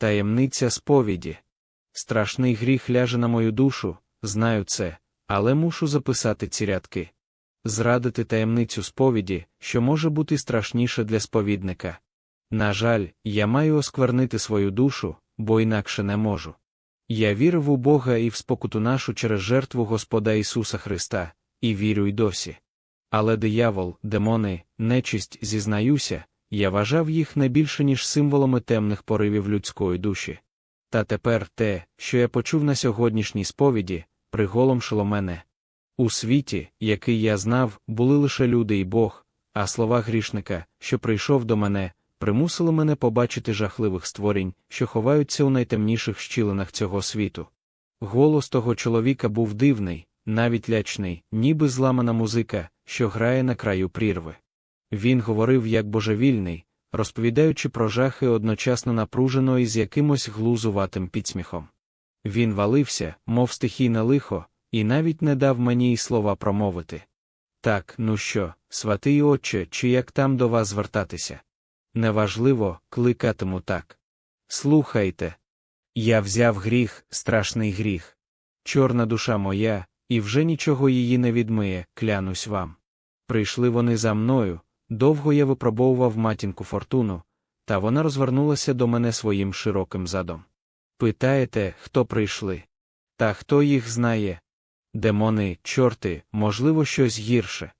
Таємниця сповіді. Страшний гріх ляже на мою душу, знаю це, але мушу записати ці рядки. Зрадити таємницю сповіді, що може бути страшніше для сповідника. На жаль, я маю осквернити свою душу, бо інакше не можу. Я вірив у Бога і в спокуту нашу через жертву Господа Ісуса Христа, і вірю й досі. Але диявол, демони, нечисть, зізнаюся, я вважав їх не більше, ніж символами темних поривів людської душі. Та тепер те, що я почув на сьогоднішній сповіді, приголомшило мене. У світі, який я знав, були лише люди і Бог, а слова грішника, що прийшов до мене, примусили мене побачити жахливих створінь, що ховаються у найтемніших щілинах цього світу. Голос того чоловіка був дивний, навіть лячний, ніби зламана музика, що грає на краю прірви. Він говорив як божевільний, розповідаючи про жахи одночасно напружено і з якимось глузуватим підсміхом. Він валився, мов стихійне лихо, і навіть не дав мені й слова промовити. Так, ну що, святий отче, чи як там до вас звертатися? Неважливо, кликатиму так. Слухайте. Я взяв гріх, страшний гріх. Чорна душа моя, і вже нічого її не відмиє, клянусь вам. Прийшли вони за мною, довго я випробовував матінку фортуну, та вона розвернулася до мене своїм широким задом. Питаєте, хто прийшли? Та хто їх знає? Демони, чорти, можливо, щось гірше.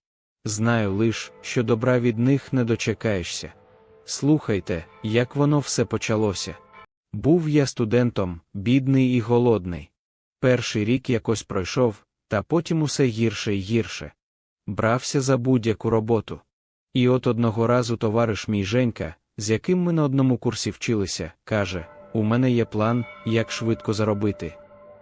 Знаю лиш, що добра від них не дочекаєшся. Слухайте, як воно все почалося. Був я студентом, бідний і голодний. Перший рік якось пройшов, та потім усе гірше й гірше. Брався за будь-яку роботу. І от одного разу товариш мій Женька, з яким ми на одному курсі вчилися, каже: У мене є план, як швидко заробити.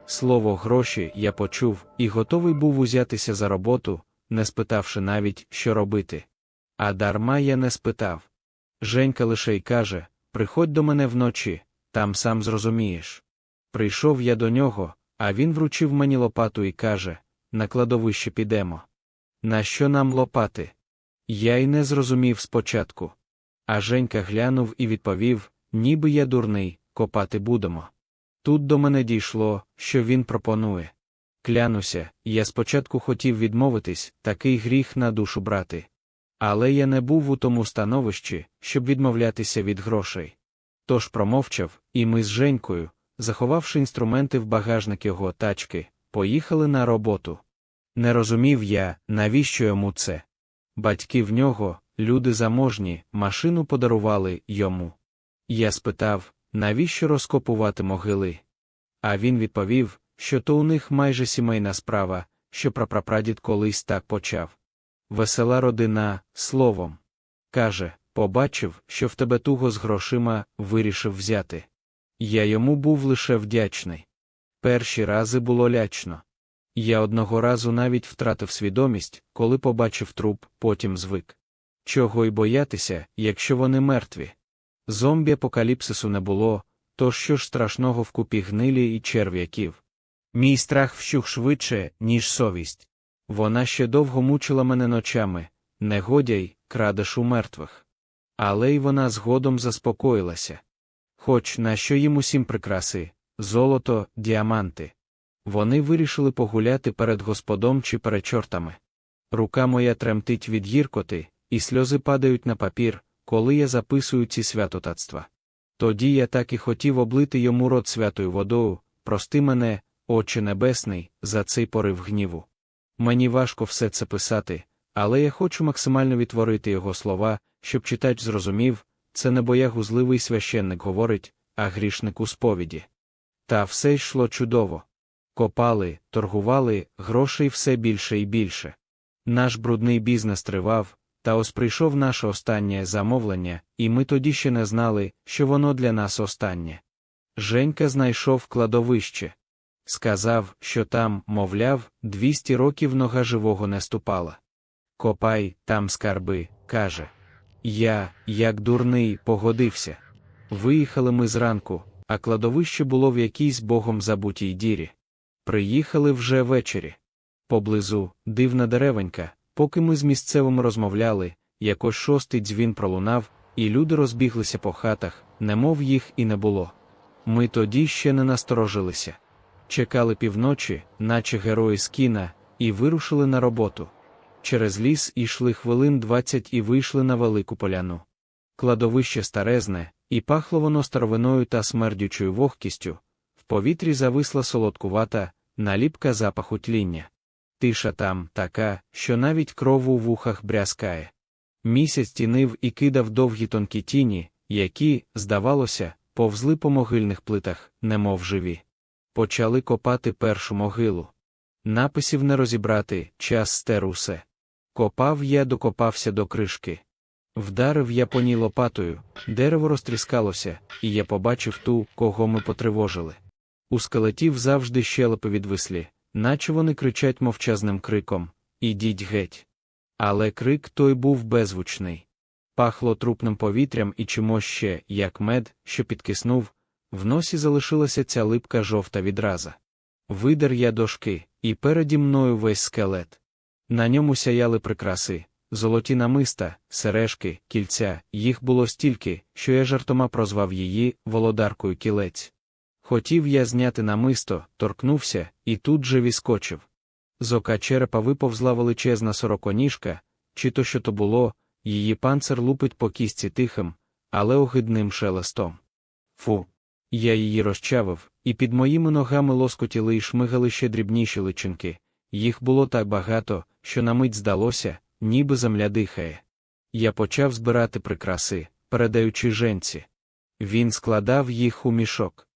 Слово гроші я почув і готовий був узятися за роботу, не спитавши навіть, що робити. А дарма я не спитав. Женька лише й каже: Приходь до мене вночі, там сам зрозумієш. Прийшов я до нього, а він вручив мені лопату і каже: На кладовище підемо. На що нам лопати? Я й не зрозумів спочатку. А Женька глянув і відповів: ніби я дурний, копати будемо. Тут до мене дійшло, що він пропонує. Клянуся, я спочатку хотів відмовитись, такий гріх на душу брати. Але я не був у тому становищі, щоб відмовлятися від грошей. Тож промовчав, і ми з Женькою, заховавши інструменти в багажник його тачки, поїхали на роботу. Не розумів я, навіщо йому це. Батьки в нього, люди заможні, машину подарували йому. Я спитав, навіщо розкопувати могили? А він відповів, що то у них майже сімейна справа, що прапрапрадід колись так почав. Весела родина, словом. Каже, побачив, що в тебе туго з грошима вирішив взяти. Я йому був лише вдячний. Перші рази було лячно. Я одного разу навіть втратив свідомість, коли побачив труп, потім звик. Чого й боятися, якщо вони мертві. Зомбі апокаліпсису не було, то що ж страшного в купі гнилі і черв'яків. Мій страх вщух швидше, ніж совість. Вона ще довго мучила мене ночами, негодяй, крадеш у мертвих. Але й вона згодом заспокоїлася. Хоч на що їм усім прикраси золото, діаманти. Вони вирішили погуляти перед господом чи перед чортами. Рука моя тремтить від гіркоти, і сльози падають на папір, коли я записую ці святотатства. Тоді я так і хотів облити йому рот святою водою, прости мене, Отче Небесний, за цей порив гніву. Мені важко все це писати, але я хочу максимально відтворити його слова, щоб читач зрозумів, це не боягузливий священник говорить, а грішник у сповіді. Та все йшло чудово. Копали, торгували, грошей все більше і більше. Наш брудний бізнес тривав, та ось прийшов наше останнє замовлення, і ми тоді ще не знали, що воно для нас останнє. Женька знайшов кладовище. Сказав, що там, мовляв, двісті років нога живого не ступала. Копай, там скарби, каже. Я, як дурний, погодився. Виїхали ми зранку, а кладовище було в якійсь богом забутій дірі. Приїхали вже ввечері. Поблизу, дивна деревенька, поки ми з місцевими розмовляли, якось шостий дзвін пролунав, і люди розбіглися по хатах, немов їх і не було. Ми тоді ще не насторожилися. Чекали півночі, наче герої з кіна, і вирушили на роботу. Через ліс ішли хвилин двадцять і вийшли на велику поляну. Кладовище старезне, і пахло воно старовиною та смердючою вогкістю, в повітрі зависла солодкувата, наліпка запаху тління. Тиша там така, що навіть кров у вухах брязкає. Місяць тінив і кидав довгі тонкі тіні, які, здавалося, повзли по могильних плитах, немов живі. Почали копати першу могилу. Написів не розібрати, час стер усе. Копав я докопався до кришки. Вдарив я по ній лопатою, дерево розтріскалося, і я побачив ту, кого ми потривожили. У скелетів завжди щелепи відвислі, наче вони кричать мовчазним криком Ідіть геть. Але крик той був беззвучний. Пахло трупним повітрям і чимось ще, як мед, що підкиснув, в носі залишилася ця липка жовта відраза. Видер я дошки, і переді мною весь скелет. На ньому сяяли прикраси, золоті намиста, сережки, кільця, їх було стільки, що я жартома прозвав її володаркою кілець. Хотів я зняти намисто, торкнувся, і тут же віскочив. З ока черепа виповзла величезна сороконіжка, чи то що то було, її панцир лупить по кістці тихим, але огидним шелестом. Фу. Я її розчавив, і під моїми ногами лоскотіли і шмигали ще дрібніші личинки. Їх було так багато, що на мить здалося, ніби земля дихає. Я почав збирати прикраси, передаючи женці. Він складав їх у мішок.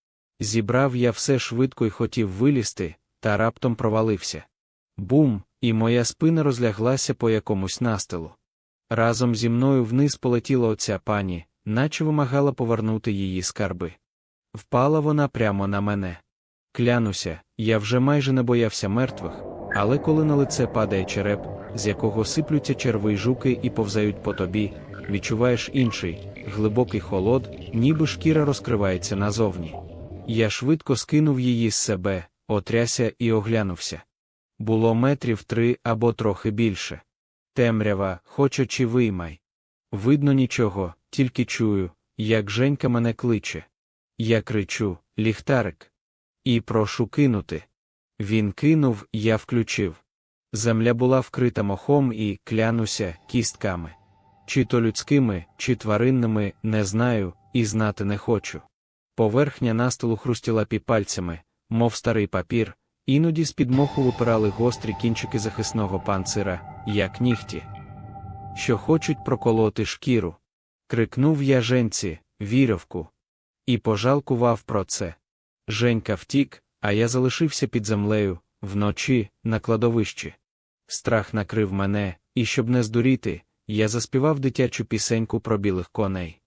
Зібрав я все швидко і хотів вилізти, та раптом провалився. Бум, і моя спина розляглася по якомусь настилу. Разом зі мною вниз полетіла оця пані, наче вимагала повернути її скарби. Впала вона прямо на мене. Клянуся, я вже майже не боявся мертвих, але коли на лице падає череп, з якого сиплються черви й жуки і повзають по тобі, відчуваєш інший, глибокий холод, ніби шкіра розкривається назовні. Я швидко скинув її з себе, отряся і оглянувся. Було метрів три або трохи більше. Темрява, хоч очі виймай. Видно нічого, тільки чую, як Женька мене кличе. Я кричу ліхтарик. І прошу кинути. Він кинув, я включив. Земля була вкрита мохом і, клянуся, кістками. Чи то людськими, чи тваринними, не знаю, і знати не хочу. Поверхня настолу хрустіла пальцями, мов старий папір, іноді з під моху випирали гострі кінчики захисного панцира, як нігті. Що хочуть проколоти шкіру. Крикнув я женці, вірьовку. І пожалкував про це. Женька втік, а я залишився під землею, вночі, на кладовищі. Страх накрив мене, і щоб не здуріти, я заспівав дитячу пісеньку про білих коней.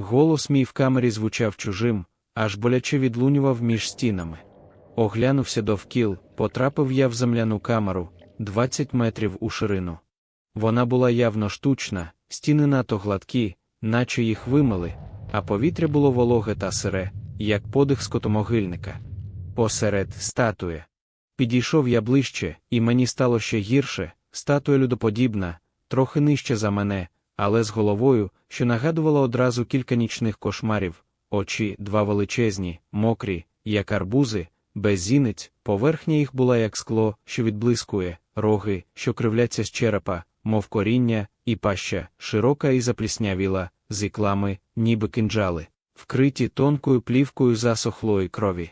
Голос мій в камері звучав чужим, аж боляче відлунював між стінами. Оглянувся довкіл, потрапив я в земляну камеру, 20 метрів у ширину. Вона була явно штучна, стіни надто гладкі, наче їх вимили, а повітря було вологе та сире, як подих скотомогильника. Посеред статуя. Підійшов я ближче, і мені стало ще гірше, статуя людоподібна, трохи нижче за мене, але з головою, що нагадувала одразу кілька нічних кошмарів, очі два величезні, мокрі, як арбузи, без зіниць, поверхня їх була як скло, що відблискує, роги, що кривляться з черепа, мов коріння, і паща, широка і запліснявіла, з іклами, ніби кинджали, вкриті тонкою плівкою засохлої крові.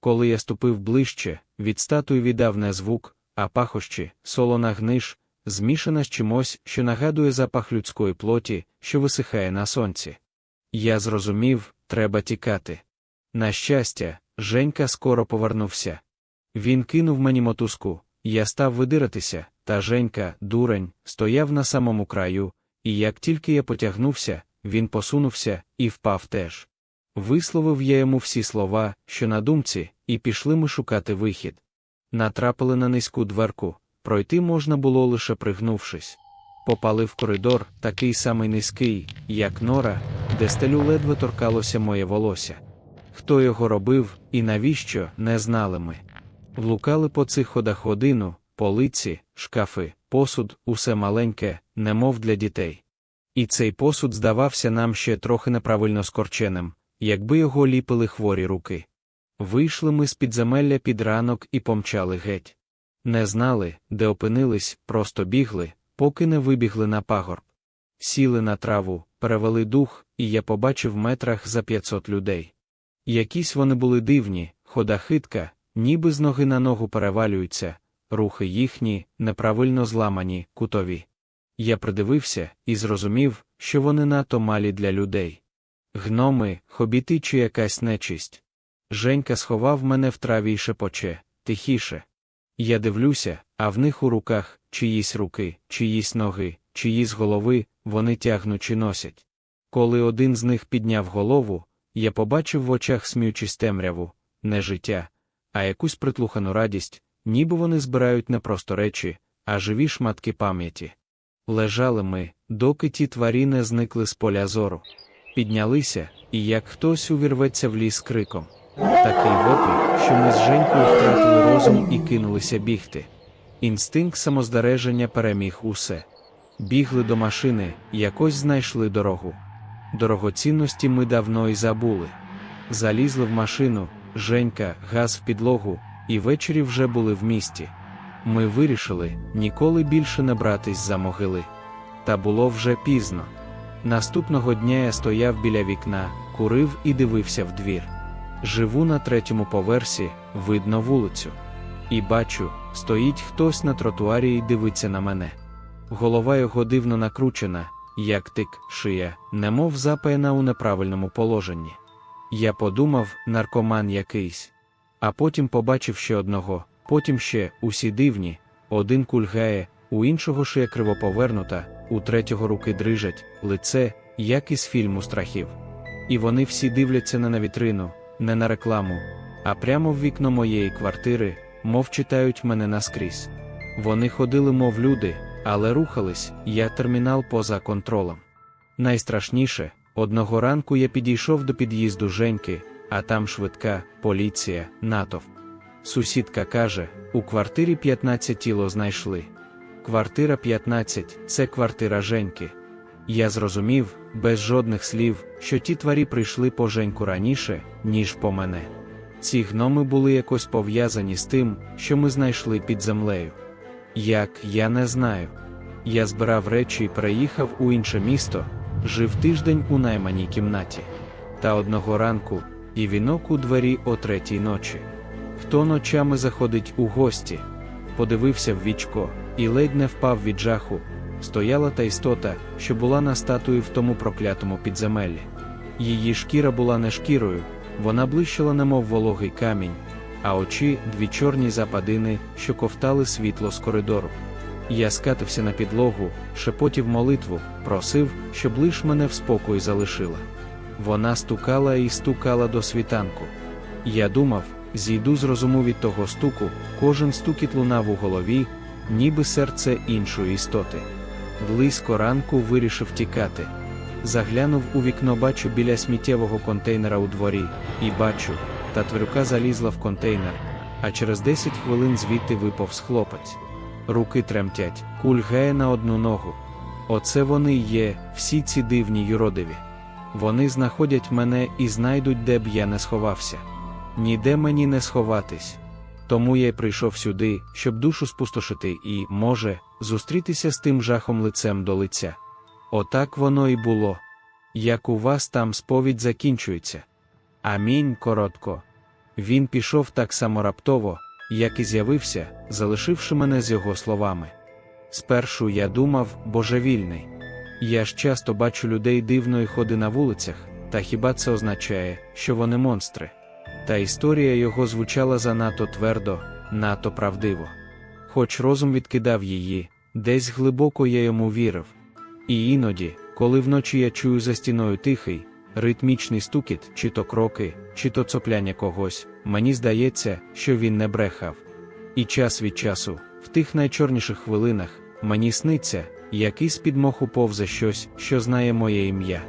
Коли я ступив ближче, від статуї віддав не звук, а пахощі, солона гниш, змішана з чимось, що нагадує запах людської плоті, що висихає на сонці. Я зрозумів, треба тікати. На щастя, Женька скоро повернувся. Він кинув мені мотузку, я став видиратися, та Женька, дурень, стояв на самому краю, і як тільки я потягнувся, він посунувся і впав теж. Висловив я йому всі слова, що на думці, і пішли ми шукати вихід. Натрапили на низьку дверку, пройти можна було лише пригнувшись. Попали в коридор, такий самий низький, як нора, де стелю ледве торкалося моє волосся. Хто його робив і навіщо, не знали ми. Влукали по цих ходах годину, полиці, шкафи, посуд, усе маленьке, немов для дітей. І цей посуд здавався нам ще трохи неправильно скорченим, якби його ліпили хворі руки. Вийшли ми з підземелля під ранок і помчали геть. Не знали, де опинились, просто бігли, поки не вибігли на пагорб. Сіли на траву, перевели дух, і я побачив в метрах за 500 людей. Якісь вони були дивні, хода хитка, ніби з ноги на ногу перевалюються, рухи їхні, неправильно зламані, кутові. Я придивився і зрозумів, що вони надто малі для людей. Гноми, хобіти чи якась нечисть. Женька сховав мене в траві й шепоче, тихіше. Я дивлюся, а в них у руках чиїсь руки, чиїсь ноги, чиїсь голови, вони тягнуть носять. Коли один з них підняв голову, я побачив в очах сміючись темряву, не життя, а якусь притлухану радість, ніби вони збирають не просто речі, а живі шматки пам'яті. Лежали ми, доки ті тварі не зникли з поля зору. Піднялися, і як хтось увірветься в ліс криком. Такий вопій, що ми з Женькою втратили розум і кинулися бігти. Інстинкт самоздареження переміг усе. Бігли до машини, якось знайшли дорогу. Дорогоцінності ми давно й забули. Залізли в машину, Женька, газ в підлогу, і ввечері вже були в місті. Ми вирішили ніколи більше не братись за могили. Та було вже пізно. Наступного дня я стояв біля вікна, курив і дивився в двір. Живу на третьому поверсі, видно вулицю. І бачу, стоїть хтось на тротуарі і дивиться на мене. Голова його дивно накручена, як тик, шия, немов запаяна у неправильному положенні. Я подумав, наркоман якийсь. А потім побачив ще одного, потім ще усі дивні, один кульгає, у іншого шия кривоповернута, у третього руки дрижать, лице, як із фільму страхів. І вони всі дивляться не на вітрину, не на рекламу, а прямо в вікно моєї квартири, мов читають мене наскрізь. Вони ходили, мов люди, але рухались, я термінал поза контролем. Найстрашніше, одного ранку я підійшов до під'їзду Женьки, а там швидка, поліція, натовп. Сусідка каже: у квартирі 15 тіло знайшли. Квартира 15 це квартира Женьки. Я зрозумів, без жодних слів, що ті тварі прийшли по Женьку раніше, ніж по мене. Ці гноми були якось пов'язані з тим, що ми знайшли під землею. Як, я не знаю. Я збирав речі і переїхав у інше місто, жив тиждень у найманій кімнаті. Та одного ранку, і вінок у двері о третій ночі. Хто ночами заходить у гості? Подивився в вічко, і ледь не впав від жаху. Стояла та істота, що була на статуї в тому проклятому підземеллі. Її шкіра була не шкірою, вона блищила, немов вологий камінь, а очі дві чорні западини, що ковтали світло з коридору. Я скатився на підлогу, шепотів молитву, просив, щоб лиш мене в спокої залишила. Вона стукала і стукала до світанку. Я думав, зійду з розуму від того стуку, кожен стукіт лунав у голові, ніби серце іншої істоти. Близько ранку вирішив тікати. Заглянув у вікно, бачу біля сміттєвого контейнера у дворі, і бачу, та тварюка залізла в контейнер, а через 10 хвилин звідти виповз хлопець. Руки тремтять, кульгає на одну ногу. Оце вони є, всі ці дивні юродиві. Вони знаходять мене і знайдуть, де б я не сховався. Ніде мені не сховатись. Тому я й прийшов сюди, щоб душу спустошити і, може, зустрітися з тим жахом лицем до лиця. Отак воно і було. Як у вас там сповідь закінчується. Амінь коротко. Він пішов так само раптово, як і з'явився, залишивши мене з його словами. Спершу я думав, божевільний. Я ж часто бачу людей дивної ходи на вулицях, та хіба це означає, що вони монстри? Та історія його звучала занадто твердо, надто правдиво. Хоч розум відкидав її, десь глибоко я йому вірив. І іноді, коли вночі я чую за стіною тихий, ритмічний стукіт, чи то кроки, чи то цопляння когось, мені здається, що він не брехав. І час від часу, в тих найчорніших хвилинах, мені сниться, який з під моху повзе щось, що знає моє ім'я.